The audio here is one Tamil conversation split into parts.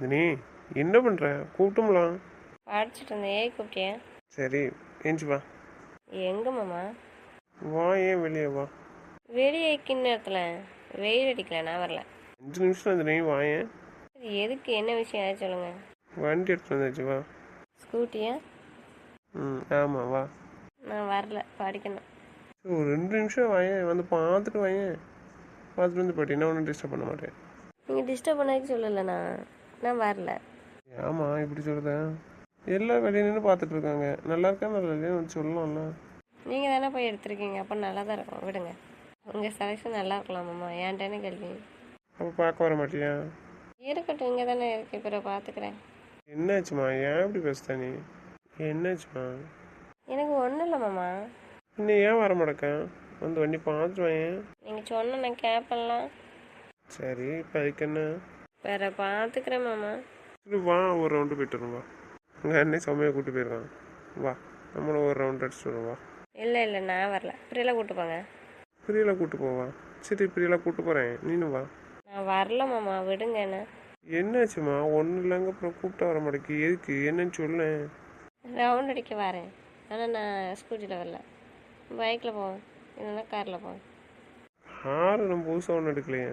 நீ என்ன பண்ணுற கூப்பிட்டோம்லாம் படிச்சுட்டு இருந்தேன் ஏய் கூப்பிட்டியா. சரி ஏஞ்சி வா. எங்க மாமா? வா ஏன் வெளியே வா? வெளியே நேரத்தில் வெயில் அடிக்கல நான் வரல. அஞ்சு நிமிஷம் அந்த நீ வா ஏன்? சரி எதுக்கு என்ன விஷயம் ஏதாவது சொல்லுங்க. வண்டி எடுத்துட்டு வந்தாச்சு வா. ஸ்கூட்டியா ம் ஆமாம் வா. நான் வரல படிக்கணும். சரி, ஒரு ரெண்டு நிமிஷம் வாயேன் வந்து பார்த்துட்டு வாயேன் பார்த்துட்டு வந்து போயிட்டு என்ன ஒன்றும் டிஸ்டர்ப் பண்ண மாட்டேன். நீங்கள் டிஸ்டர்ப் பண்ணாக்க சொல்லலை நான் வரல. ஆமாம் இப்படி சொல்கிறேன் எல்லாம் வெளியே நின்று பார்த்துட்டு இருக்காங்க. நல்லா இருக்கா நல்லா இல்லையா வந்து சொல்லலாம்ல. நீங்கள் தானே போய் எடுத்திருக்கீங்க அப்போ நல்லா தான் இருக்கும். விடுங்க. உங்கள் செலெக்ஷன் நல்லா இருக்கலாம் மாமா. ஏன்ட்டானே கேள்வி. அப்போ பார்க்க வர மாட்டியா? இருக்கட்டும் இங்கே தானே இருக்கு. பிறகு பார்த்துக்கிறேன். என்னாச்சுமா ஏன் இப்படி பேசுத நீ? என்னாச்சுமா எனக்கு ஒன்றும் இல்லை மாமா. இன்னும் ஏன் வர மாட்டேக்கேன் வந்து வண்டி பார்த்துட்டு வாயேன். நீங்கள் சொன்ன நான் கேட்பலாம் சரி இப்போ அதுக்கு என்ன? வேற பார்த்துக்கிறேன் மாமா. சரி வா ஒரு ரவுண்டு போயிட்டு வரும் வா. அங்கே அண்ணே செம்மையாக கூட்டு போயிருக்கான் வா நம்மளும் ஒரு ரவுண்ட் அடிச்சுட்டு வரும் வா. இல்லை இல்லை நான் வரல. இப்படியெல்லாம் கூப்பிட்டு போங்க. பிரியலா கூட்டு போவா? சரி பிரியலா கூட்டு போகிறேன் நீனும் வா. நான் வரல மாமா விடுங்க என்ன. என்னாச்சுமா ஒன்றும் இல்லைங்க அப்புறம் கூப்பிட்டா வர மாட்டேக்கு எதுக்கு? என்னன்னு சொல்லேன் ரவுண்ட் அடிக்க வரேன். ஆனால் நான் ஸ்கூட்டியில் வரல. பைக்கில் போவேன். இல்லைன்னா காரில் போவேன். ஆறு நம்ம புதுசாக ஒன்றும் எடுக்கலையே.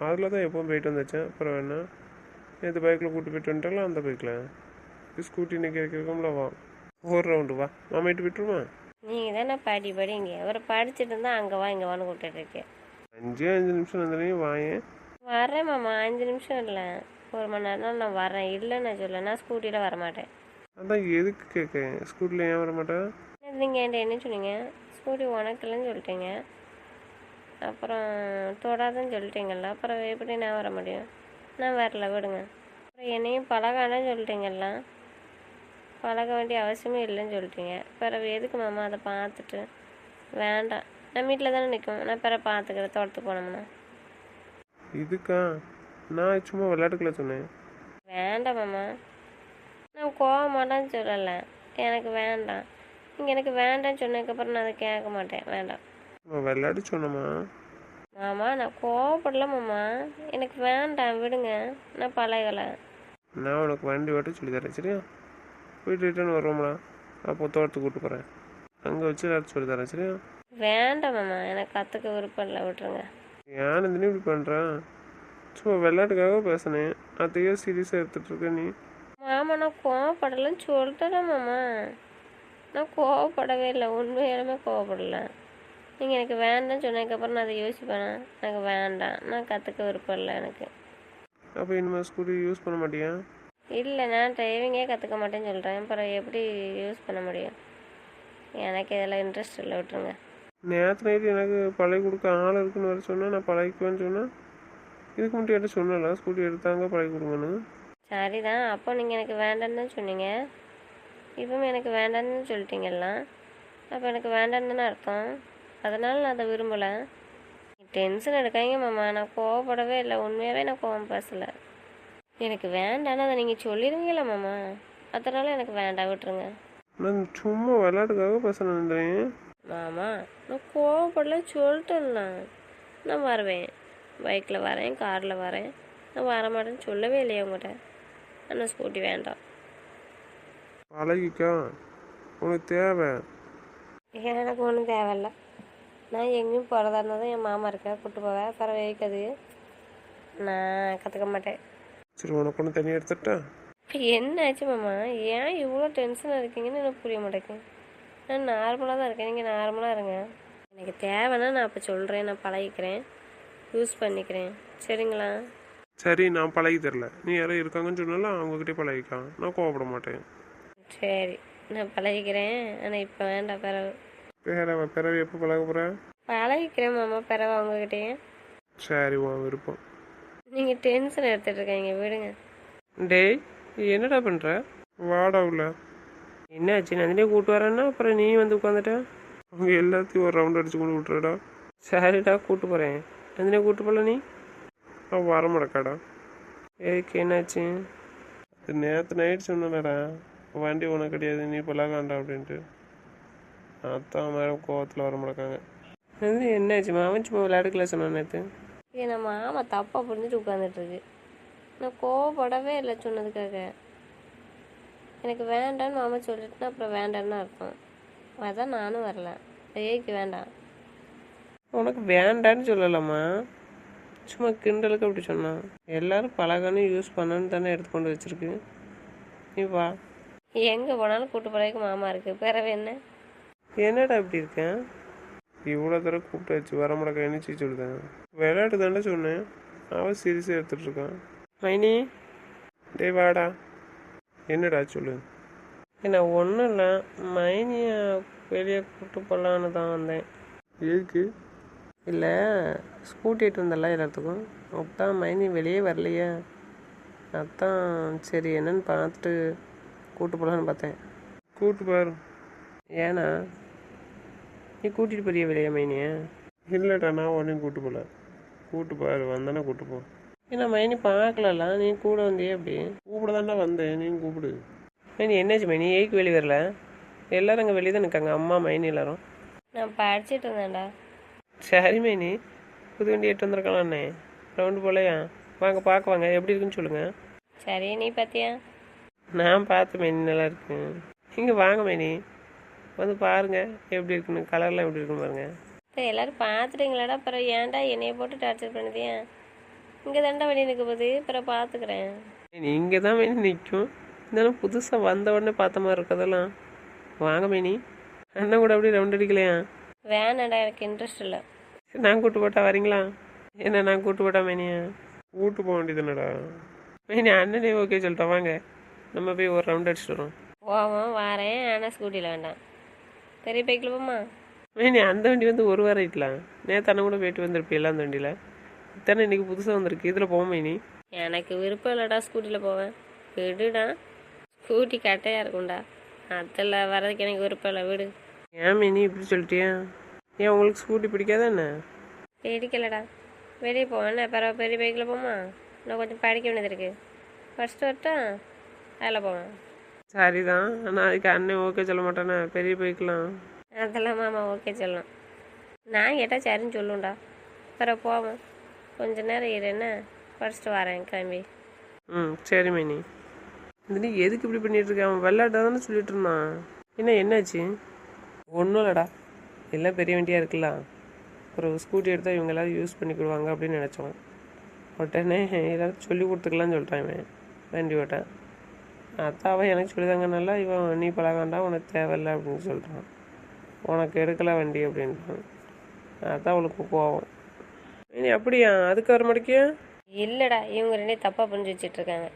அதில் தான் எப்பவும் போயிட்டு வந்தாச்சேன் அப்புறம் வேணா நேற்று பைக்கில் கூட்டு போயிட்டு வந்துட்டாலும் அந்த பைக்கில் ஸ்கூட்டி இன்னைக்கு இருக்கும்ல வா. ஒரு ரவுண்டு வா. மாமிட்டு விட்டுருமா? நீங்கள் தானே பாடி படிங்க அவரை படிச்சுட்டு இருந்தால் அங்கே வா இங்கே வான்னு கூப்பிட்டுட்டு இருக்கேன். அஞ்சே அஞ்சு நிமிஷம் வந்தாலையும் வாயேன் வரேன் மாமா. அஞ்சு நிமிஷம் இல்லை. ஒரு மணி நேரம் நான் வரேன். இல்லைன்னு நான் சொல்ல நான் ஸ்கூட்டியில் வரமாட்டேன். அதான் எதுக்கு கேட்கேன் ஸ்கூட்டில் ஏன் வர மாட்டேன் நீங்கள் என்கிட்ட என்ன சொன்னீங்க? ஸ்கூட்டி உனக்கு இல்லைன்னு சொல்லிட்டீங்க. அப்புறம் தொடாதுன்னு சொல்லிட்டீங்கல்ல அப்புறம் எப்படி நான் வர முடியும்? நான் வரல விடுங்க. அப்புறம் என்னையும் பழகானு சொல்லிட்டீங்கல்ல பழக வேண்டிய அவசியமே இல்லைன்னு சொல்லிட்டீங்க. பிறகு எதுக்கு மாமா அதை பார்த்துட்டு? வேண்டாம். நான் வீட்டில் தானே நிற்கும் நான் பிற பார்த்துக்கிறேன் தோட்டத்துக்கு போனோம்னா. இதுக்கா? நான் சும்மா விளையாட்டுக்குள்ள சொன்னேன். வேண்டாம் மாமா. நான் கோவம் மாட்டேன்னு சொல்லலை. எனக்கு வேண்டாம். நீங்கள் எனக்கு வேண்டாம்னு சொன்னதுக்கப்புறம் நான் அதை கேட்க மாட்டேன். வேண்டாம். விளையாட்டு சொன்னேம்மா மாமா நான் கோவப்படல மாமா. எனக்கு வேண்டாம் விடுங்க. நான் பழகலை. நான் உனக்கு வண்டி ஓட்ட சொல்லி தரேன் சரியா? போயிட்டு ரிட்டர்ன் வருவோம்டா அப்போ தோட்டத்துக்கு கூட்டு போகிறேன் அங்கே வச்சு விளையாட்டு சொல்லி தரேன் சரியா? வேண்டாம் மாமா. எனக்கு கற்றுக்க விருப்பம் இல்லை விட்டுருங்க. ஏன் இந்த இப்படி பண்ணுறேன் சும்மா விளையாட்டுக்காக பேசினேன் அதையே சீரியஸாக எடுத்துகிட்டு இருக்க நீ. மாமா நான் கோவப்படலைன்னு சொல்லிட்டேன் மாமா? நான் கோவப்படவே இல்லை. உண்மையாலுமே கோவப்படல. நீங்கள் எனக்கு வேண்டாம்னு சொன்னதுக்கப்புறம் நான் அதை யோசிப்பேனா? எனக்கு வேண்டாம். நான் கற்றுக்க விருப்பம் இல்லை எனக்கு. அப்போ இனிமேல் ஸ்கூட்டி யூஸ் பண்ண மாட்டியா? இல்லை நான் டிரைவிங்கே கற்றுக்க மாட்டேன்னு சொல்கிறேன் அப்புறம் எப்படி யூஸ் பண்ண முடியும்? எனக்கு இதெல்லாம் இன்ட்ரெஸ்ட் இல்லை. விட்டுருங்க. நேற்று நைட்டு எனக்கு பழகி கொடுக்க ஆள் இருக்குன்னு வர சொன்னேன் நான் பழகிக்குவேன்னு சொன்னேன் இதுக்கு மட்டும் என்கிட்ட சொன்னல ஸ்கூட்டி எடுத்தாங்க பழகி கொடுங்கன்னு. சரிதான். அப்போ நீங்கள் எனக்கு வேண்டான்னு தான் சொன்னீங்க. இப்பவும் எனக்கு வேண்டான்னு சொல்லிட்டீங்கல்லாம் அப்போ எனக்கு வேண்டான்னு தானே அர்த்தம். அதனால் நான் அதை விரும்பலை. டென்ஷன் எடுக்காதீங்க மாமா. நான் கோவப்படவே இல்லை. உண்மையாகவே நான் கோவம் பேசலை. எனக்கு வேண்டான்னு அதை நீங்கள் சொல்லிடுவீங்களா மாமா? அதனால எனக்கு வேண்டாம் விட்டுருங்க. நான் சும்மா விளையாட்டுக்காக பேசினேன் மாமா நான் கோவப்படல சொல்லிட்டேன்ல நான். வருவேன். பைக்கில் வரேன் காரில் வரேன். நான் வரமாட்டேன்னு சொல்லவே இல்லையா உங்கள்கிட்ட ஆனால் ஸ்கூட்டி வேண்டாம். பழகிக்கா. உனக்கு தேவை. எனக்கு ஒன்றும் தேவையில்ல. நான் எங்கேயும் போகிறதா இருந்தால் என் மாமா இருக்கா கூட்டு போவேன். பிறகு வைக்காது நான் கற்றுக்க மாட்டேன். சரி உனக்கு ஒன்று தனியாக எடுத்துட்டா? இப்போ என்ன ஆச்சு மாமா? ஏன் இவ்வளோ டென்ஷனாக இருக்கீங்கன்னு எனக்கு புரிய மாட்டேங்குது. நான் நார்மலாக தான் இருக்கேன். நீங்கள் நார்மலாக இருங்க. எனக்கு தேவைன்னா நான் அப்போ சொல்கிறேன் நான் பழகிக்கிறேன். யூஸ் பண்ணிக்கிறேன். சரிங்களா? சரி நான் பழகி தரல. நீ யாரும் இருக்காங்கன்னு சொன்னாலும் அவங்ககிட்டே பழகிக்கலாம். நான் கோவப்பட மாட்டேன். சரி நான் பழகிக்கிறேன். ஆனால் இப்போ வேண்டாம் பிறகு. பிறவை பிறவை எப்போ பழக போகிற பழகிக்கிறேன் மாமா பிறகு அவங்கக்கிட்டேயே சரி உன் விருப்பம். நீங்கள் டென்ஷன் எடுத்துகிட்டு இருக்கீங்க விடுங்க. டேய் நீ என்னடா பண்ணுற வாடா உள்ள. என்னாச்சு நந்தினியை கூட்டு வரேன்னா அப்புறம் நீ வந்து உட்காந்துட்ட அவங்க எல்லாத்தையும் ஒரு ரவுண்ட் அடிச்சு கொண்டு விட்டுறடா. சரிடா கூட்டு போகிறேன் நந்தினியை கூட்டு போகல நீ? வர மாட்டக்காடா. ஏக்கு என்னாச்சு? அது நேற்று நைட் சொன்னேன்டா. வண்டி உனக்கு கிடையாது நீ பழகாண்டா அப்படின்ட்டு. அதான் மேடம் கோவத்தில் வர நந்தினி என்னாச்சு? மாமன் சும்மா விளையாடுக்கல சொன்னான் நேற்று ஏன் நம்ம மாமா தப்பாக புரிஞ்சுட்டு உட்காந்துட்டு இருக்கு நான் கோவப்படவே இல்லை சொன்னதுக்காக. எனக்கு வேண்டான்னு மாமா சொல்லிட்டுனா அப்புறம் வேண்டான்னு அர்த்தம். அதான் நானும் வரல. ஏய்க்கு வேண்டாம். உனக்கு வேண்டான்னு சொல்லலாமா? சும்மா கிண்டலுக்கு அப்படி சொன்னான் எல்லாரும் பலகானு யூஸ் பண்ணணும்னு தானே எடுத்துக்கொண்டு வச்சிருக்கு. நீ வா. எங்கே போனாலும் கூட்டு போறதுக்கு மாமா இருக்குது பிறவு என்ன? என்னடா இப்படி இருக்கேன்? இவ்வளோ தடவை கூப்பிட்டு வச்சு வர முடக்க என்னச்சு சொல்லுதேன்? விளையாட்டு தானே சொன்னேன். அவன் சீரியஸாக எடுத்துட்டு இருக்கான். மைனி? டேய் வாடா. என்னடா சொல்லு? என்ன ஒன்றும் இல்லை. மைனியை வெளியே கூப்பிட்டு போகலான்னு தான் வந்தேன். எதுக்கு? இல்லை ஸ்கூட்டி எட்டு வந்தல எல்லாத்துக்கும். அப்பதான் மைனி வெளியே வரலையே. அதான் சரி என்னன்னு பார்த்துட்டு கூட்டு போகலான்னு பார்த்தேன். கூட்டு பாரு. ஏன்னா நீ கூட்டிகிட்டு போறிய வெளியே மைனிய? இல்லைடா நான் உடனே கூட்டு போகல கூட்டு பாரு வந்தானே கூட்டு போ. ஏன்னா மைனி பார்க்கலல நீ கூட வந்தியே அப்படி. கூப்பிட தாண்டா வந்தேன் நீ கூப்பிடு. மைனி என்னாச்சு மைனி? ஏய்க்கு வெளியே வரல? எல்லாரும் அங்கே வெளியே தான் நிற்காங்க அம்மா மைனி எல்லாரும். நான் படிச்சிட்டு இருந்தேன்டா. சரி மைனி புது வண்டி எட்டு வந்திருக்கலாண்ணே ரவுண்டு போலையா? வாங்க பார்க்க வாங்க. எப்படி இருக்குன்னு சொல்லுங்கள் சரி நீ பார்த்தியா? நான் பார்த்து மைனி நல்லா இருக்கு. இங்கே வாங்க மைனி. வந்து பாருங்க எப்படி இருக்குன்னு கலர்லாம் எப்படி இருக்குன்னு பாருங்க. இப்போ எல்லாரும் பார்த்துட்டீங்களாடா அப்புறம் ஏன்டா என்னைய போட்டு டார்ச்சர் பண்ணுதியா இங்கே தாண்டா வெளியே நிற்க போகுது அப்புறம் பார்த்துக்கிறேன் மைனி இங்கே தான் மைனி நிற்கும் இருந்தாலும் புதுசாக வந்த உடனே பார்த்த மாதிரி இருக்கதெல்லாம் வாங்க மைனி. அண்ணன் கூட அப்படியே ரவுண்ட் அடிக்கலையா? வேணாண்டா எனக்கு இன்ட்ரெஸ்ட் இல்லை. நான் கூட்டு போட்டா வரீங்களா? என்ன நான் கூட்டு போட்டா மைனியா? கூட்டு போக வேண்டியதுனடா மைனி அண்ணனே ஓகே சொல்லிட்டோம் வாங்க நம்ம போய் ஒரு ரவுண்ட் அடிச்சுட்டு வரோம் போவோம் வாரேன் ஆனால் ஸ்கூட்டியில் வேண்டாம். பெரிய பைக்கில் போமா மைனி அந்த வண்டி வந்து ஒரு வாரம் ஆயிட்டலாம் அண்ணன் கூட போயிட்டு வந்திருப்பில்ல அந்த வண்டியில். இத்தனை இன்னைக்கு புதுசாக வந்திருக்கு. இதில் போக மைனி எனக்கு விருப்பம் இல்லைடா ஸ்கூட்டியில் போவேன். விடுடா. ஸ்கூட்டி கட்டையாக இருக்கும்டா. அதில் வர்றதுக்கு எனக்கு விருப்பம் இல்லை விடு. ஏன் மைனி இப்படி சொல்லிட்டியா? ஏன் உங்களுக்கு ஸ்கூட்டி பிடிக்காதா என்ன? பிடிக்கலடா. வெளியே போவேன். பிறகு பெரிய பைக்கில் போமா இன்னும் கொஞ்சம் படிக்க வேண்டியது இருக்குது ஃபஸ்ட்டு வரட்டும். அதில் போவேன் சரிதான். ஆனால் அதுக்கு அண்ணன் ஓகே சொல்ல மாட்டானே? பெரிய பைக்கெலாம். அதெல்லாம் மாமா ஓகே சொல்லலாம். நான் கேட்டால் சரின்னு சொல்லுண்டா பிறகு போவோம். கொஞ்ச நேரம் இரு என்ன? படிச்சுட்டு வரேன் கிளம்பி. ம் சரி மைனி. இந்த நீ எதுக்கு இப்படி பண்ணிட்டு இருக்க அவன் விளையாட்டா தானே சொல்லிட்டு இருந்தான் என்ன என்னாச்சு? ஒன்றும் இல்லைடா. எல்லாம் பெரிய வண்டியாக இருக்குல்ல அப்புறம் ஸ்கூட்டி எடுத்தால் இவங்க எல்லாரும் யூஸ் பண்ணிக்கிடுவாங்க அப்படின்னு நினச்சோம். உடனே எல்லாரும் சொல்லி கொடுத்துக்கலாம்னு சொல்லிட்டான் இவன். வண்டி ஓட்ட. அதான் அவன் எனக்கு சொல்லிதாங்கனால இவன் நீ பழகாண்டா உனக்கு தேவையில்லை அப்படின்னு சொல்கிறான் உனக்கு எடுக்கல வண்டி அப்படின்ட்டான் அதான் அவளுக்கு கோவம். நீ அப்படியா? அதுக்கு வர மாட்டேக்கியா இல்லைடா இவங்க ரெண்டே தப்பாக புரிஞ்சு வச்சுட்டு இருக்காங்க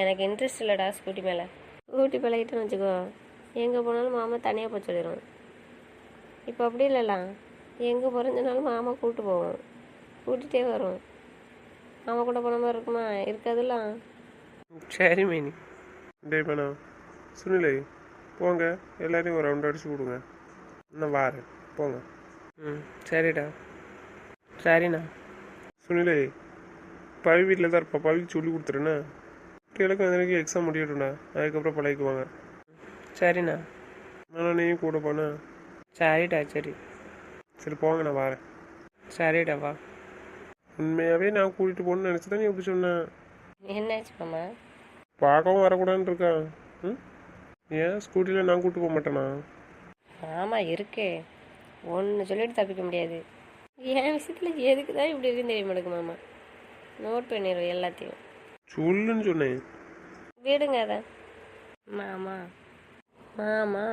எனக்கு இன்ட்ரெஸ்ட் இல்லைடா ஸ்கூட்டி மேலே. ஸ்கூட்டி பழகிட்டேன்னு வச்சுக்கோ எங்கே போனாலும் மாமா தனியாக போய் சொல்லிடுவோம் இப்போ அப்படி இல்லைலாம் எங்கே போகிறேன்னு மாமா கூப்பிட்டு போவோம் கூட்டிகிட்டே வரும் மாமா கூட போன மாதிரி இருக்குமா? இருக்காதுல்லாம் சரி மைனி. பண்ணா சுனிலை போங்க. எல்லாரையும் ஒரு ரவுண்ட் அடிச்சு விடுங்க. நான் வாரேன். போங்க. ம் சரிடா. சரிண்ணா. சுனிலை பவி வீட்டில் தான் இருப்பா. பவிக்கு சொல்லி கொடுத்துருண்ணா குட்டிகளுக்கு அந்த எக்ஸாம் முடியட்டும்டா. அதுக்கப்புறம் பழகிக்குவாங்க. சரிண்ணா. ஆனால் நீயும் கூட போனா? சரிடா சரி. சரி போங்க நான் வரேன். சரிடா வா. உண்மையாகவே நான் கூட்டிகிட்டு போகணும்னு நினச்சி தான் நீ எப்படி சொன்னேன் என்னாச்சு மாமா? பார்க்கவும் வரக்கூடாதுன்னு இருக்கான் ம்? ஏன்? ஸ்கூட்டியில் நான் கூட்டு போக மாட்டேனா? ஆமாம் இருக்கே. ஒன்று சொல்லிட்டு தப்பிக்க முடியாது. என் விஷயத்தில் எதுக்கு தான் இப்படி இருக்குன்னு தெரிய மாட்டேங்குது மாமா. நோட் பண்ணிடுவோம் எல்லாத்தையும். சொல்லுன்னு சொன்னேன். விடுங்க அதை. மாமா. மாமா.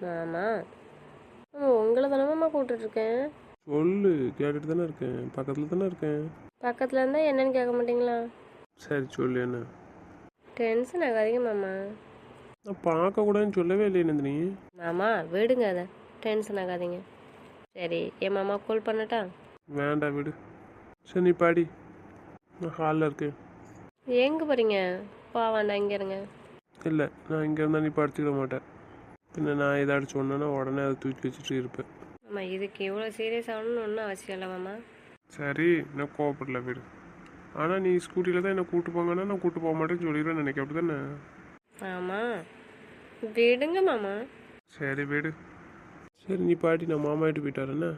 மாமா. ஆமா, உங்களை தானே மாமா கூப்பிட்டுருக்கேன் சொல்லு கேட்டுட்டு தானே இருக்கேன். பக்கத்தில் தானே இருக்கேன். பக்கத்தில் இருந்தால் என்னன்னு கேட்க மாட்டீங்களா? சரி சொல்லு என்ன. டென்ஷன் ஆகாதீங்க மாமா. நான் பார்க்கக்கூடாதுன்னு சொல்லவே இல்லையே நந்தினி. மாமா விடுங்க அதை. டென்ஷன் ஆகாதீங்க. சரி என் மாமா கால் பண்ணட்டா? வேண்டாம் விடு. சரி நீ பாடி. நான் ஹாலில் இருக்கேன். எங்கே போகிறீங்க போ வேண்டாம் இங்கே இருங்க. இல்லை நான் இங்கே இருந்தால் நீ படுத்துக்கிட மாட்டேன். பின்ன நான் ஏதாச்சும் சொன்னேன்னா உடனே அதை தூக்கி வச்சுட்டு இருப்பேன். மாமா இதுக்கு இவ்வளோ சீரியஸ் ஆகணும்னு ஒன்றும் அவசியம் இல்லை மாமா. சரி நான் கோவப்படல விடு. ஆனால் நீ ஸ்கூட்டியில் தான் என்னை கூட்டு போங்கன்னா நான் கூட்டு போக மாட்டேன்னு சொல்லிடுவேன் நினைக்க அப்படி தானே விடுங்க மாமா. சரி விடு. சரி நீ பாட்டி நான் மாமா வீட்டு போயிட்டாரண்ணே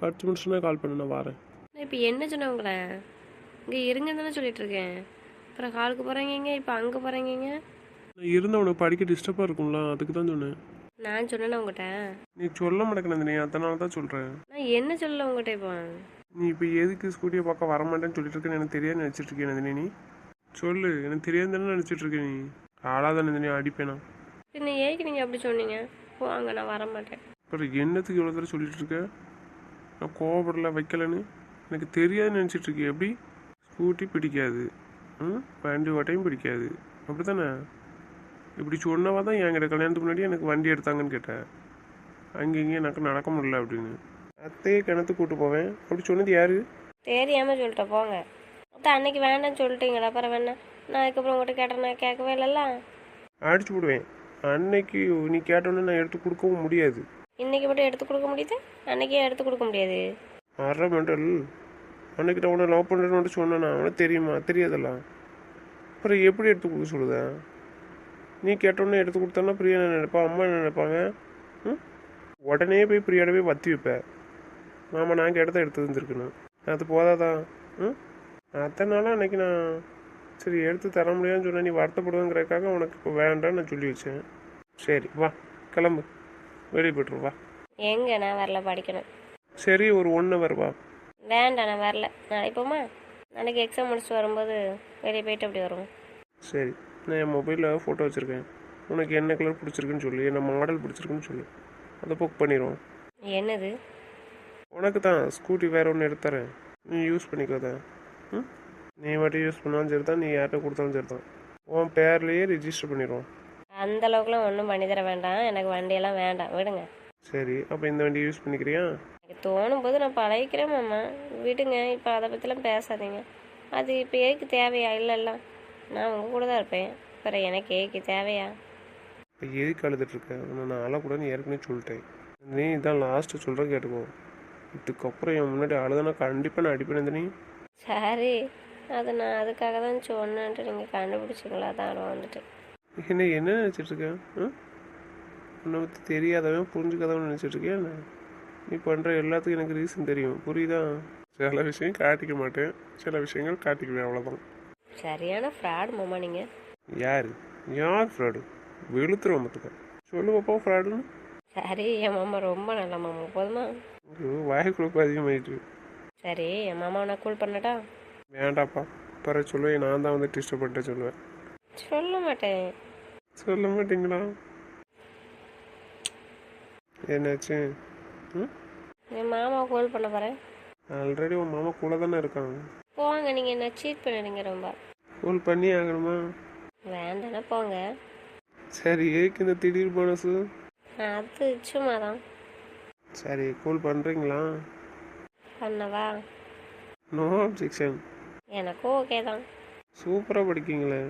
பத்து நிமிஷம்னா கால் பண்ணு நான் வரேன். நான் இப்போ என்ன சொன்னேன் உங்களை? இங்கே இருங்க தானே சொல்லிட்டு இருக்கேன். அப்புறம் காலுக்கு போகிறீங்க இப்போ அங்கே போகிறீங்க நான் இருந்தால் உனக்கு படிக்க டிஸ்டர்பாக இருக்கும்ல அதுக்கு தான் சொன்னேன். நான் சொன்னேன்னா உங்கள்கிட்ட நீ சொல்ல மாட்டேங்க நந்தினி அதனால தான் சொல்கிறேன் நான் என்ன சொல்லல உங்கள்கிட்ட இப்போ? நீ இப்போ எதுக்கு ஸ்கூட்டியை பார்க்க வரமாட்டேன்னு சொல்லிட்டு இருக்கேன்னு எனக்கு தெரியாது நினச்சிட்டு இருக்கேன் நந்தினி நீ? சொல்லு எனக்கு தெரியாது தானே நினச்சிட்டு இருக்க நீ? ஆளாத நந்தினி அடிப்பேனா? பின்ன ஏக்கு நீங்கள் அப்படி சொன்னீங்க? போங்க நான் வர மாட்டேன். அப்புறம் என்னத்துக்கு இவ்வளோ தடவை சொல்லிட்டு இருக்க? நான் கோவப்படல வைக்கலன்னு? எனக்கு தெரியாதுன்னு நினச்சிட்டு இருக்கேன் எப்படி? ஸ்கூட்டி பிடிக்காது. ம்? வண்டி ஓட்டையும் பிடிக்காது. அப்படி தானே இப்படி சொன்னவா தான் என்கிட்ட கல்யாணத்துக்கு முன்னாடி எனக்கு வண்டி எடுத்தாங்கன்னு கேட்டேன். அங்கே இங்கே எனக்கு நடக்க முடியல அப்படின்னு. அத்தையே கிணத்து கூட்டு போவேன். அப்படி சொன்னது யாரு? தெரியாமல் சொல்லிட்டேன் போங்க. அன்னைக்கு வேண்டாம்னு சொல்லிட்டீங்களா? அப்புறம் வேணா. நான் அதுக்கப்புறம் உங்கள்கிட்ட கேட்டேன் நான் கேட்கவே இல்லைல்ல? அடிச்சு விடுவேன் அன்னைக்கு நீ கேட்டோன்னே நான் எடுத்து கொடுக்கவும் முடியாது. இன்னைக்கு மட்டும் எடுத்து கொடுக்க முடியுது? அன்னைக்கே எடுத்து கொடுக்க முடியாது. அரை மெண்டல். அன்னைக்கு நான் உன்னை லவ் பண்ணுறேன்னு மட்டும் சொன்னேன்னா அவனுக்கு தெரியுமா? தெரியாதெல்லாம் அப்புறம் எப்படி எடுத்து கொடுக்க சொல்லுத? நீ கேட்டோன்னே எடுத்து கொடுத்தானா பிரியா என்ன நினைப்பா? அம்மா என்ன நினைப்பாங்க? ம்? உடனே போய் பிரியாட போய் வத்தி வைப்பேன் மாமா நான் கேட்டதை எடுத்து வந்துருக்கணும் அது போதாதா? ம்? அதனால அன்னைக்கு நான் சரி எடுத்து தர முடியாதுன்னு சொன்ன நீ வருத்தப்படுவேங்கிறதுக்காக உனக்கு இப்போ வேண்டாம்னு நான் சொல்லி வச்சேன். சரி வா கிளம்பு. வெளியே போய்ட்டுரு வா. எங்கே? நான் வரல படிக்கணும். சரி ஒரு ஒன் ஹவர் வா. வேண்டாம் நான் வரல. நாளைக்கு போமா? நாளைக்கு எக்ஸாம் முடிச்சுட்டு வரும்போது வெளியே போயிட்டு அப்படி வருவோம். சரி நான் என் மொபைலில் ஃபோட்டோ வச்சுருக்கேன். உனக்கு என்ன கலர் பிடிச்சிருக்குன்னு சொல்லு என்ன மாடல் பிடிச்சிருக்குன்னு சொல்லு. அதை புக் பண்ணிடுவோம். என்னது? உனக்கு தான். ஸ்கூட்டி வேறு ஒன்று எடுத்துறேன் நீ யூஸ் பண்ணிக்கோத ம்? நீ மட்டும் யூஸ் பண்ணாலும் சரி தான். நீ யார்கிட்ட கொடுத்தாலும் சரி தான். உன் பேர்லேயே ரிஜிஸ்டர் பண்ணிடுவோம். அந்த அளவுக்குலாம் ஒன்றும் பண்ணி தர வேண்டாம். எனக்கு வண்டியெல்லாம் வேண்டாம். விடுங்க. சரி அப்போ இந்த வண்டியை யூஸ் பண்ணிக்கிறியா? எனக்கு தோணும் போது நான் பழகிக்கிறேன் மாமா. விடுங்க. இப்போ அதை பற்றிலாம் பேசாதீங்க. அது இப்போ ஏக்கு தேவையா? இல்லைல்ல நான் உங்கள் கூட தான் இருப்பேன். அப்புறம் எனக்கு ஏக்கு தேவையா? இப்போ எதுக்கு அழுதுட்ருக்க உன்னை நான் அழக்கூடாதுன்னு ஏற்கனவே சொல்லிட்டேன். நீ இதான் லாஸ்ட்டு சொல்கிற கேட்டுக்கோ. இதுக்கப்புறம் என் முன்னாடி அழுதானா கண்டிப்பாக நான் அடிப்பேன் நீ சரி. அது நான் அதுக்காக தான் சொன்னேன்ட்டு நீங்கள் கண்டுபிடிச்சிங்களா தான் வந்துட்டு. என்ன என்ன நினச்சிட்டு இருக்க ம்? உன்னை பற்றி தெரியாதவன் புரிஞ்சுக்காதவன் நினச்சிட்டு இருக்கியா என்ன? நீ பண்ணுற எல்லாத்துக்கும் எனக்கு ரீசன் தெரியும். புரியுதா? சில விஷயம் காட்டிக்க மாட்டேன். சில விஷயங்கள் காட்டிக்குவேன் அவ்வளோதான் சரியான ஃப்ராட் மாமா நீங்கள் யார்? யார் ஃப்ராடு வெளுத்துருவோம் மத்துக்க சொல்லு பாப்பா ஃப்ராடுன்னு சரி என் மாமா ரொம்ப நல்ல மாமா போதுமா? ஐயோ, வாய் குழப்பம் அதிகமாயிட்டு. சரி என் மாமாவை நான் கூல் பண்ணட்டா? வேண்டாப்பா பிறகு சொல்லுவேன் நான் தான் வந்து டிஸ்டர்ப் பண்ணிட்டு சொல்லுவேன். சொல்ல மாட்டேன். சொல்ல மாட்டீங்களா? என்னாச்சு? ம்? என் மாமாவை கூல் பண்ண போகிறேன் ஆல்ரெடி உன் மாமா கூட தானே இருக்கான் போங்க நீங்கள் என்ன சீட் பண்ணிடுங்க ரொம்ப. ஃபோன் பண்ணி ஆகணுமா? வேண்டாம்னா போங்க. சரி ஏக்கு இந்த திடீர் போனஸு அது சும்மா தான் சரி கூல் பண்ணுறீங்களா பண்ணவா? நோ அப்ஜெக்ஷன் எனக்கும் ஓகே தான். சூப்பராக படிக்கீங்களே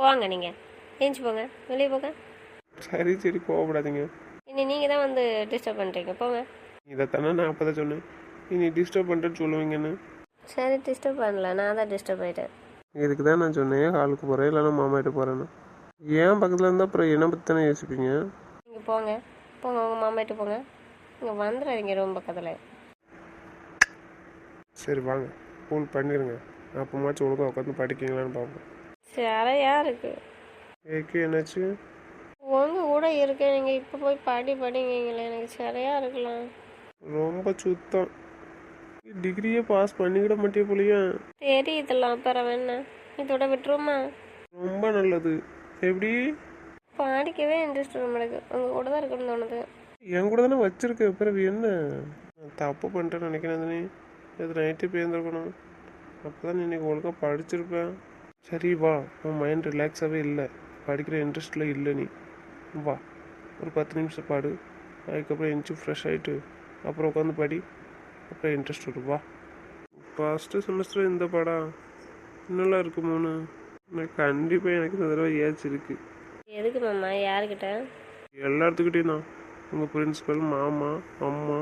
போங்க நீங்கள் ஏஞ்சி போங்க. வெளியே போங்க. சரி சரி கோவப்படாதீங்க. இனி நீங்கள் தான் வந்து டிஸ்டர்ப் பண்ணுறீங்க போங்க. இதைத்தானே நான் அப்போ தான் சொன்னேன். இனி டிஸ்டர்ப் பண்ணிட்டு சொல்லுவீங்கன்னு. சரி டிஸ்டர்ப் பண்ணல. நான் தான் டிஸ்டர்ப் ஆகிட்டேன் இதுக்கு தான் நான் சொன்னேன். ஹாலுக்கு போகிறேன் இல்லைன்னா மாமாகிட்ட போகிறேன்னு ஏன் பக்கத்தில் இருந்தால் அப்புறம் என்னை பற்றி தானே யோசிப்பீங்க? நீங்கள் போங்க. போங்க உங்கள் மாமாட்டு போங்க. இங்கே வந்துடாதீங்க ரொம்ப பக்கத்தில் சரி வாங்க. கூல் பண்ணிடுங்க அப்போமாச்சும் ஒழுங்காக உட்காந்து படிக்கீங்களான்னு பார்ப்போம். சரியா இருக்கு. ஏக்கு என்னாச்சு? உங்க கூட இருக்கேன் நீங்கள் இப்போ போய் படி படிங்கங்களே. எனக்கு சரியா இருக்கலாம். ரொம்ப சுத்தம். டிகிரியே பாஸ் பண்ணிக்கிட மாட்டே போலியா. தெரியுதெல்லாம் அப்புறம் என்ன? இதோட விட்டுருமா? ரொம்ப நல்லது. எப்படி? படிக்கவே இன்ட்ரெஸ்ட் நம்மளுக்கு. உங்கள் கூட தான் இருக்கணும்னு தோணுது. என் கூட தானே வச்சிருக்க. பிறகு என்ன? தப்பு பண்ணிட்டேன்னு நினைக்கிறேன் இது நைட்டு போயிருந்துருக்கணும் அப்போ தான் இன்னைக்கு ஒழுங்காக படிச்சிருப்பேன். சரி வா. உன் மைண்ட் ரிலாக்ஸாகவே இல்லை. படிக்கிற இன்ட்ரெஸ்ட்டில் இல்லை நீ. வா. ஒரு பத்து நிமிஷம் பாடு. அதுக்கப்புறம் எந்திச்சு ஃப்ரெஷ் ஆகிட்டு அப்புறம் உட்காந்து படி. அப்புறம் இன்ட்ரெஸ்ட் வரும் வா. ஃபஸ்ட்டு செமஸ்டர் இந்த பாடா இன்னெல்லாம் இருக்கு மூணு எனக்கு கண்டிப்பாக எனக்கு இந்த தடவை ஏச்சு இருக்குது எதுக்கு மாமா யாருக்கிட்ட எல்லாத்துக்கிட்டையும் தான். உங்கள் பிரின்சிபல் மாமா அம்மா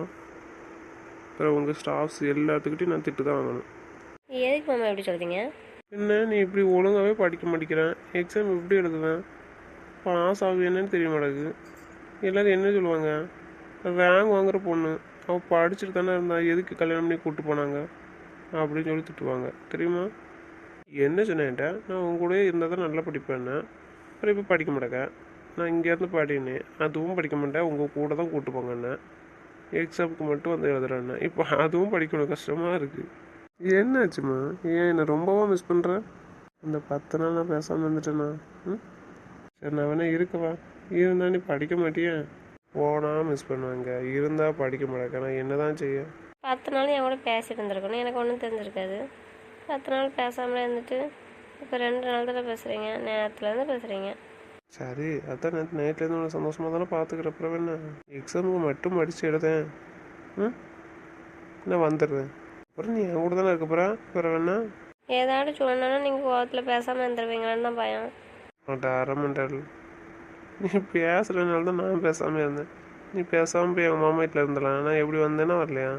அப்புறம் உங்கள் ஸ்டாஃப்ஸ் எல்லாத்துக்கிட்டையும் நான் திட்டு தான் வாங்கணும். எதுக்கு மாமா எப்படி சொல்கிறீங்க என்ன நீ இப்படி ஒழுங்காகவே படிக்க மாட்டேங்கிறேன் எக்ஸாம் எப்படி எழுதுவேன்? பாஸ் ஆகுவேன்னு தெரிய மாட்டேங்குது. எல்லோரும் என்ன சொல்லுவாங்க? ரேங்க் வாங்குற பொண்ணு அவள் படிச்சுட்டு தானே இருந்தா எதுக்கு கல்யாணம் பண்ணி கூப்பிட்டு போனாங்க? அப்படின்னு சொல்லி திட்டுவாங்க. தெரியுமா? என்ன சொன்னேன்டா நான் உன் கூடயே இருந்தால் தான் நல்லா படிப்பேன்னா அப்புறம் இப்போ படிக்க மாட்டேக்கா நான் இங்கேருந்து பாடினேன். அதுவும் படிக்க மாட்டேன். உங்கள் கூட தான் கூப்பிட்டு போங்கண்ணே எக்ஸாமுக்கு மட்டும் வந்து எழுதுறேண்ணே இப்போ அதுவும் படிக்கணும் கஷ்டமாக இருக்குது என்னாச்சுமா? ஏன் என்னை ரொம்பவா மிஸ் பண்ணுற இந்த பத்து நாள் நான் பேசாமல் இருந்துட்டேண்ணா ம்? சரி நான் வேணா இருக்கவா இருந்தா நீ படிக்க மாட்டியா? போனா மிஸ் பண்ணுவாங்க. இருந்தா படிக்க மாட்டேங்க. நான் என்ன தான் செய்ய? பத்து நாள் என் கூட பேசிட்டு இருந்திருக்கணும். எனக்கு ஒன்றும் தெரிஞ்சிருக்காது. பத்து நாள் பேசாமலே இருந்துட்டு இப்போ ரெண்டு நாள் தானே பேசுகிறீங்க நேரத்துலேருந்து பேசுகிறீங்க சரி அதான் நேற்று நைட்லேருந்து உனக்கு சந்தோஷமாக தானே பார்த்துக்கிறப்ப என்ன? எக்ஸாமுக்கு மட்டும் படித்து எழுதேன். ம்? நான் வந்துடுறேன். அப்புறம் நீ என் கூட தானே இருக்க போகிறா வேறு வேணா ஏதாட்டு சொன்னா நீங்கள் கோவத்தில் பேசாமல் இருந்துருவீங்களான்னு தான் பயம். உன்ட்ட அரை மண்டல். நீ பேசுகிறனால தான் நான் பேசாமல் இருந்தேன். நீ பேசாமல் போய் எங்கள் மாமா வீட்டில் இருந்தலாம் நான் எப்படி வந்தேன்னா வரலையா?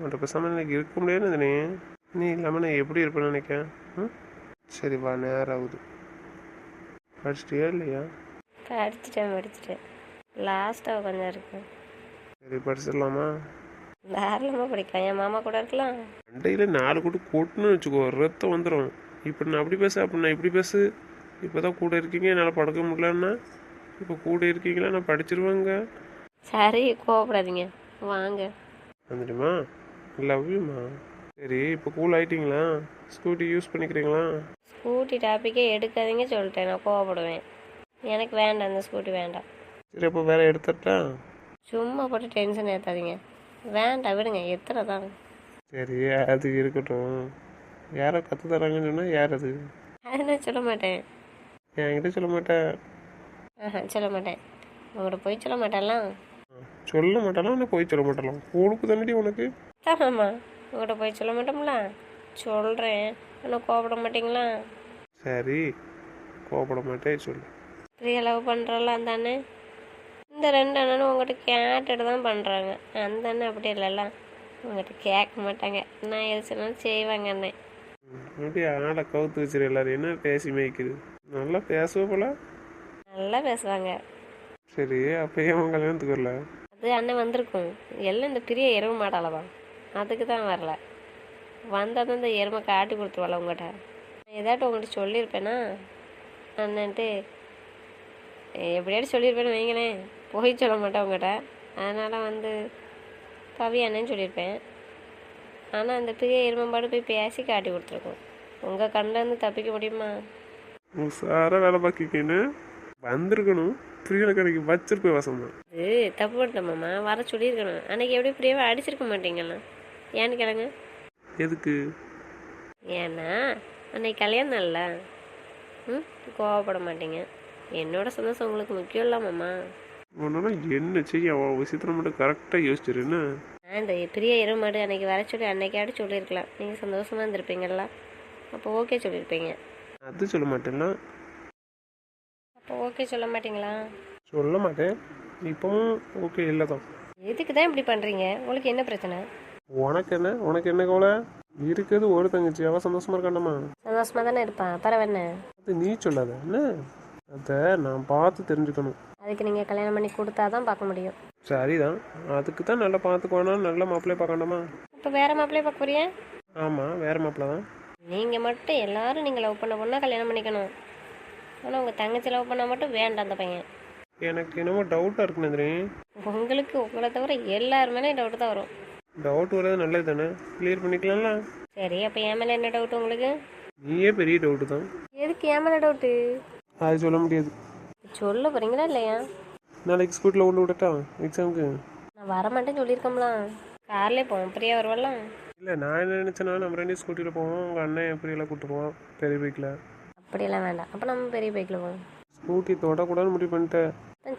உன்ட்ட பேசாமல் எனக்கு இருக்க முடியாது நீ நீ இல்லாமல் நான் எப்படி இருப்பேன்னு நினைக்கிறேன்? ம்? சரி வா நேரம் ஆகுது. படிச்சிட்டியா இல்லையா? படிச்சுட்டேன் படிச்சுட்டேன். லாஸ்ட்டாக கொஞ்சம் இருக்கு சரி படிச்சிடலாமா? தாராளமாக படிக்கலாம்? என் மாமா கூட இருக்கலாம். அண்டையில் நாலு கூட்டு கூட்டுன்னு வச்சுக்கோ ரத்தம் வந்துடும் இப்போ நான் அப்படி பேச அப்போ நான் இப்படி பேசு. இப்போ தான் கூட இருக்கீங்க என்னால் படுக்க முடியலன்னா. இப்போ கூட இருக்கீங்களா நான் படிச்சிருவேங்க. சரி கோவப்படாதீங்க. வாங்க. வந்துடுமா? லவ் யூமா சரி இப்போ கூல் ஆயிட்டீங்களா? ஸ்கூட்டி யூஸ் பண்ணிக்கிறீங்களா? ஸ்கூட்டி டாப்பிக்கே எடுக்காதீங்க சொல்லிட்டேன். நான் கோவப்படுவேன். எனக்கு வேண்டாம் அந்த ஸ்கூட்டி வேண்டாம். சரி அப்போ வேற எடுத்துட்டா? சும்மா போட்டு டென்ஷன் ஏற்றாதீங்க வேண்டாம் விடுங்க. எத்தனை தான்? சரி அது இருக்கட்டும். யாரோ கற்று தராங்கன்னு சொன்னால் யார் அது? அது நான் சொல்ல மாட்டேன். என்கிட்ட சொல்ல மாட்டேன் ஆஹா சொல்ல மாட்டேன். உங்கள்கிட்ட போய் சொல்ல மாட்டேன்லாம் சொல்ல மாட்டாலாம் நான் போய் சொல்ல மாட்டாலாம் கொழுப்பு தானடி உனக்கு? ஆமாம்மா உங்கள்கிட்ட போய் சொல்ல மாட்டோம்ல? சொல்கிறேன் ஆனால் கோவப்பட மாட்டீங்களா? சரி கோவப்பட மாட்டேன் சொல்லு. ஃப்ரீயாக லவ் பண்ணுறல அந்த அண்ணன் இந்த ரெண்டு அண்ணனும் உங்கள்கிட்ட கேட்டுட்டு தான் பண்ணுறாங்க அந்த அண்ணன் அப்படி இல்லைல்ல. உங்கள்கிட்ட கேட்க மாட்டாங்க. நான் எது சொன்னாலும் செய்வாங்க அண்ணன் அப்படியே ஆளை கவுத்து வச்சிரு எல்லாரும்? என்ன பேசி மேய்க்குது? நல்லா பேசுவ போல? நல்லா பேசுவாங்க. சரி அப்போ ஏன் உன் கல்யாணத்துக்கு வரல? அது அண்ணன் வந்திருக்கும். எல்லாம் இந்த பெரிய எருமை மாடால தான் அதுக்கு தான் வரல. வந்தால் தான் இந்த எருமை காட்டி கொடுத்துருவாள் உங்கள்கிட்ட நான் ஏதாட்டும் உங்கள்கிட்ட சொல்லியிருப்பேனா? அண்ணன்ட்டு எப்படியாவது சொல்லியிருப்பேன்னு வைங்களேன். போய் சொல்ல மாட்டேன் உங்கள்கிட்ட அதனால் வந்து பவி அண்ணன்னு சொல்லியிருப்பேன். ஆனால் அந்த பெரிய எருமம்பாடு போய் பேசி காட்டி கொடுத்துருக்கோம். உங்கள் கண்ணிலேருந்து தப்பிக்க முடியுமா? உசாரா வேலை பார்க்கிங்கன்னு வந்திருக்கணும். பிரியலை கடைக்கு வச்சிருப்பேன் வசமா இது தப்பு பண்ணிட்டோம்மாம்மா வர சொல்லியிருக்கணும். அன்னைக்கு எப்படி பிரியாவை அடிச்சிருக்க மாட்டீங்களா? ஏன்னு கேளுங்க. எதுக்கு? ஏன்னா அன்னைக்கு கல்யாணம் இல்ல ம் கோவப்பட மாட்டீங்க. என்னோட சந்தோஷம் உங்களுக்கு முக்கியம் இல்லாமம்மா உன்னால என்ன செய்ய? விஷயத்துல மட்டும் கரெக்டாக யோசிச்சிரு என்ன? நான் இந்த பெரிய எருமாடு அன்னைக்கு வர சொல்லி அன்னைக்காடி சொல்லியிருக்கலாம். நீங்கள் சந்தோஷமா இருந்திருப்பீங்கல்ல. அப்போ ஓகே சொல்லியிருப்பீங்க. அது சொல்ல மாட்டேன்னா? அப்போ ஓகே சொல்ல மாட்டீங்களா? சொல்ல மாட்டேன். இப்பவும் ஓகே இல்லை தான். எதுக்கு தான் இப்படி பண்ணுறீங்க உங்களுக்கு என்ன பிரச்சனை? உனக்கு என்ன உனக்கு என்ன கவலை? இருக்குது ஒரு தங்கச்சி. அவ சந்தோஷமா இருக்காண்டம்மா சந்தோஷமா தானே இருப்பான் பரவாயில்ல அது நீ சொல்லாத. என்ன? அதை நான் பார்த்து தெரிஞ்சுக்கணும். அதுக்கு நீங்கள் கல்யாணம் பண்ணி கொடுத்தா தான் பார்க்க முடியும். சரிதான். அதுக்கு தான் நல்லா பார்த்துக்குவானா? நல்ல மாப்பிள்ளைய பார்க்கண்டாமா இப்போ வேற மாப்பிள்ளைய பார்க்க போறியா? ஆமாம் வேற மாப்பிள்ள தான். நீங்கள் மட்டும் எல்லாரும் நீங்கள் லவ் பண்ண பொண்ணா கல்யாணம் பண்ணிக்கணும். ஆனால் உங்கள் தங்கச்சி லவ் பண்ணால் மட்டும் வேண்டாம் அந்த பையன். எனக்கு என்னமோ டவுட்டாக இருக்கு நந்திரி உங்களுக்கு உங்களை தவிர எல்லார் மேலேயும் டவுட் தான் வரும். டவுட் வர்றது நல்லது தானே கிளியர் பண்ணிக்கலாம்ல? சரி அப்போ என் மேலே என்ன டவுட் உங்களுக்கு? நீயே பெரிய டவுட்டு தான். எதுக்கு என் மேலே டவுட்டு அது சொல்ல முடியாது. சொல்ல போகிறீங்களா இல்லையா? நாளைக்கு ஸ்கூட்டில் கொண்டு விடட்டா? எக்ஸாமுக்கு நான் வரமாட்டேன்னு சொல்லியிருக்கோம்ல. கார்லேயே போவோம். பிரியா வருவாள்லாம் இல்லை நான் என்ன நினச்சேன்னா நம்ம ரெண்டு ஸ்கூட்டியில் போவோம். உங்கள் அண்ணன் பெரியலாம் கூப்பிட்டு போவோம் பெரிய பைக்கில் அப்படியெல்லாம் வேண்டாம். அப்போ நம்ம பெரிய பைக்கில் போவோம். ஸ்கூட்டி தொடக்கூடாதுன்னு முடிவு பண்ணிட்டேன்.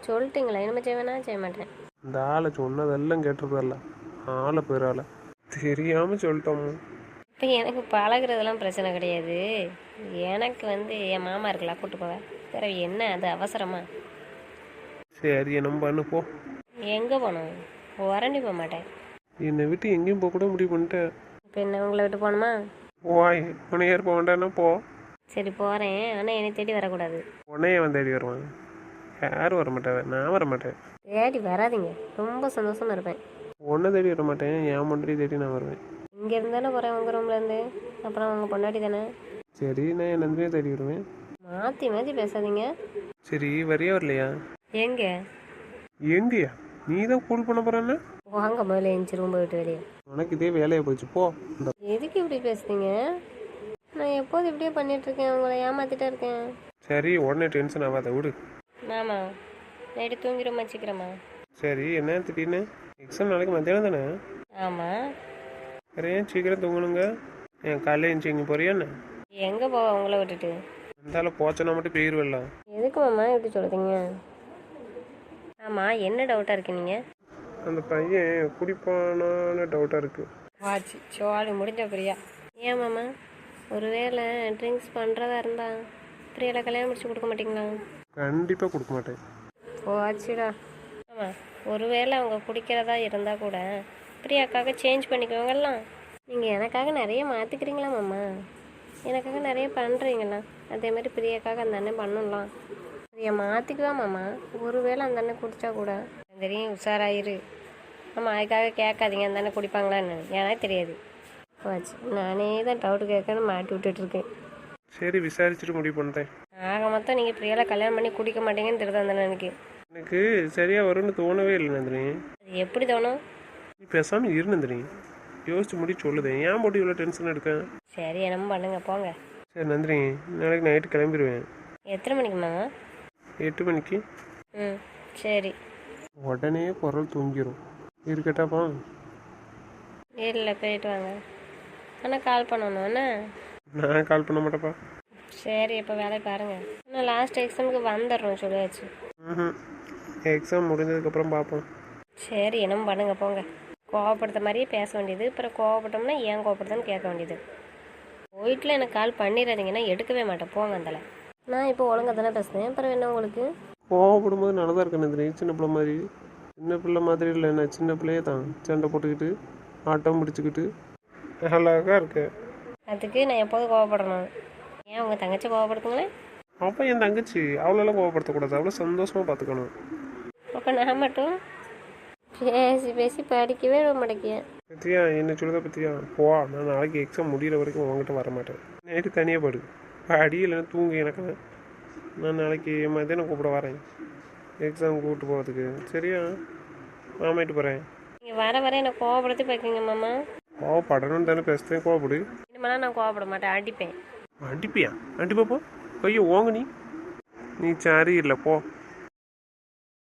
சொல்லிட்டீங்களா. இனிமேல் செய்வேனா? செய்ய மாட்டேன். இந்த ஆளை சொன்னதெல்லாம் கேட்டிருப்பதில்ல ஆளை பேரால தெரியாமல் சொல்லிட்டோம். இப்போ எனக்கு பழகுறதெல்லாம் பிரச்சனை கிடையாது. எனக்கு வந்து என் மாமா இருக்கலாம் கூட்டு போவேன். வேற என்ன அது அவசரமா? சரி நம்ம பண்ணு போ. எங்கே போகணும்? உரண்டி போக மாட்டேன். என்னை விட்டு எங்கேயும் போக கூட முடிவு பண்ணிட்டேன் இப்போ என்ன உங்களை விட்டு போகணுமா? உன்னை ஏற் போக வேண்டாம்னா போ. சரி போகிறேன் ஆனால் என்னை தேடி வரக்கூடாது. உன்னையே வந்து தேடி வருவான். யாரும் வர மாட்டாங்க நான் வர மாட்டேன் தேடி வராதீங்க. ரொம்ப சந்தோஷமா இருப்பேன். உன்னை தேடி வர மாட்டேன் என் மண்டடி தேடி நான் வருவேன். இங்கே இருந்தானே போகிறேன் உங்கள் ரூம்லேருந்து அப்புறம் உங்கள் பொண்டாட்டி தானே? சரி நான் என் நந்தினியை தேடி வருவேன். மாற்றி மாற்றி பேசாதீங்க. சரி வரியா வரலையா? எங்கே? எங்கேயா? நீ தான் கூல் பண்ண போறேன்னா வாங்க முதல்ல எஞ்சி ரூம் போயிட்டு வெளியே. உனக்கு இதே வேலையை போச்சு போ. இந்த எதுக்கு இப்படி பேசுறீங்க நான் எப்போது இப்படியே பண்ணிட்டு இருக்கேன் உங்களை ஏமாத்திட்டே இருக்கேன். சரி உடனே டென்ஷன் ஆகாத விடு. ஆமா நைட்டு தூங்கிடுமா சீக்கிரமா. சரி என்ன திடீர்னு? எக்ஸாம் நாளைக்கு மத்தியானம் தானே? ஆமாம் ஏன் சீக்கிரம் தூங்கணுங்க. என் காலையில் எழுந்து இங்கே போறியா என்ன? எங்கே போவ உங்களை விட்டுட்டு? இருந்தால போச்சனா மட்டும் போயிருவலாம் எதுக்கு மாமா இப்படி சொல்கிறீங்க ஆமாம் என்ன டவுட்டாக இருக்கு நீங்கள் அந்த பையன் குடிப்பானான்னு டவுட்டாக இருக்கு. வாச்சு சோழி முடிஞ்ச பிரியா. ஏன் மாமா? ஒருவேளை ட்ரிங்க்ஸ் பண்ணுறதா இருந்தா பிரியால கல்யாணம் முடிச்சு கொடுக்க மாட்டீங்களா? கண்டிப்பாக கொடுக்க மாட்டேன். போச்சுடா ஆமாம் ஒருவேளை அவங்க குடிக்கிறதா இருந்தால் கூட பிரியாக்காக சேஞ்ச் பண்ணிக்குவாங்கல்லாம் நீங்கள் எனக்காக நிறைய மாற்றிக்கிறீங்களா மாமா? எனக்காக நிறைய பண்ணுறீங்களா அதே மாதிரி பிரியாக்காக அந்த அண்ணன் பண்ணலாம். பிரியா மாற்றிக்குவா மாமா? ஒருவேளை அந்த அண்ணன் குடித்தா கூட. தெரியும் உஷாராயிரு. ஆமாம் அதுக்காக கேட்காதீங்க அந்த அண்ணன் குடிப்பாங்களான்னு. எனக்கு தெரியாது. போச்சு நானே தான் டவுட் கேட்கன்னு மாட்டி விட்டுட்ருக்கேன் சரி விசாரிச்சுட்டு முடிவு பண்ணுறேன் ஆக மொத்தம் நீங்கள் பிரியால கல்யாணம் பண்ணி குடிக்க மாட்டீங்கன்னு தெரியுது அந்த அண்ணனுக்கு? எனக்கு சரியாக வரும்னு தோணவே இல்லை நந்தினி. அது எப்படி தோணும்? நீ பேசாமல் இரு நந்தினி. யோசிச்சு முடி சொல்லுதேன் ஏன் போட்டு இவ்வளோ டென்ஷன் எடுக்கேன் சரி என்னமோ பண்ணுங்க போங்க. சரி நந்தினி நாளைக்கு நைட்டு கிளம்பிடுவேன் எத்தனை மணிக்கு மாமா? எட்டு மணிக்கு. ம் சரி. உடனே குரல் தூங்கிடும் இருக்கட்டாப்பா இல்லை போயிட்டு வாங்க. ஆனால் கால் பண்ணணும் என்ன நான் கால் பண்ண மாட்டேப்பா சரி இப்போ வேலையை பாருங்கள் ஆனால் லாஸ்ட் எக்ஸாமுக்கு வந்துடுறோம் சொல்லியாச்சு. ம் எக்ஸாம் முடிஞ்சதுக்கப்புறம் பார்ப்போம். சரி என்னமோ பண்ணுங்க போங்க. கோவப்படுத்த மாதிரியே பேச வேண்டியது. அப்புறம் கோவப்பட்டோம்னா ஏன் கோவப்படுதுன்னு கேட்க வேண்டியது. போயிட்டுல எனக்கு கால் பண்ணிடாதீங்கன்னா எடுக்கவே மாட்டேன். போங்க அந்தல நான் இப்போ ஒழுங்காக தானே பேசுனேன். அப்புறம் என்ன உங்களுக்கு? கோவப்படும் போது நல்லதாக இருக்கு நந்தினி சின்ன பிள்ளை மாதிரி. சின்ன பிள்ளை மாதிரி இல்லை நான் சின்ன பிள்ளையே தான். சண்டை போட்டுக்கிட்டு ஆட்டம் பிடிச்சிக்கிட்டு அழகாக இருக்கு. அதுக்கு நான் எப்போதும் கோவப்படணும்? ஏன் உங்கள் தங்கச்சி கோவப்படுத்துங்களேன் அப்போ என் தங்கச்சி. அவ்வளோலாம் கோவப்படுத்தக்கூடாது. அவ்வளோ சந்தோஷமாக பார்த்துக்கணும். அப்போ நான் மட்டும் பேசி பேசி படிக்கவே விட மாட்டேங்கிய பத்தியா என்ன சொல்லுதா பத்தியா போ நான் நாளைக்கு எக்ஸாம் முடியிற வரைக்கும் உங்ககிட்ட வர மாட்டேன். நைட்டு தனியாக படு. அடி இல்லைன்னா தூங்கு எனக்கு. நான் நாளைக்கு மத்தியானம் கூப்பிட வரேன். எக்ஸாம் கூப்பிட்டு போகிறதுக்கு சரியா? மாமாயிட்டு போகிறேன் நீங்கள் வர வர என்னை கோவப்படுத்தி பார்க்குங்க மாமா. கோவப்படணும்னு தானே பேசுகிறேன் கோவப்படு. இனிமேலாம் நான் கோவப்பட மாட்டேன். அடிப்பேன். அடிப்பியா? அடிப்பா போ. ஐயோ ஓங்க நீ. நீ சரி இல்லை போ.